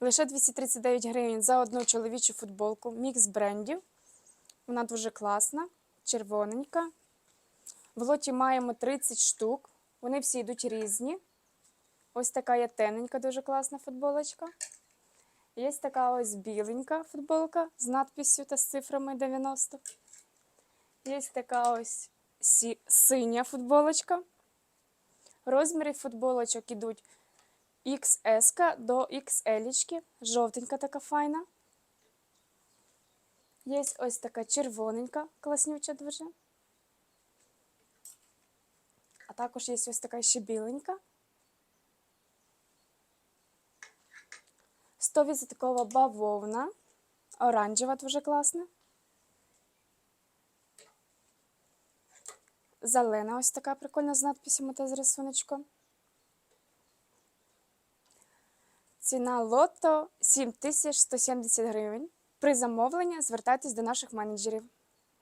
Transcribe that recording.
Лише 239 гривень за одну чоловічу футболку. Мікс брендів. Вона дуже класна, червоненька. В лоті маємо 30 штук. Вони всі йдуть різні. Ось така є тененька, дуже класна футболочка. Є така ось біленька футболка з надписю та з цифрами 90. Є така ось синя футболочка. Розміри футболочок ідуть XS до XL. Жовтенька така файна. Є ось така червоненька, класнюча дуже. А також є ось така ще біленька. 100% бавовна. Оранжева дуже класна. Зелена ось така прикольна з надписями та з рисуночком. Ціна лото 7170 гривень. При замовленні звертайтесь до наших менеджерів.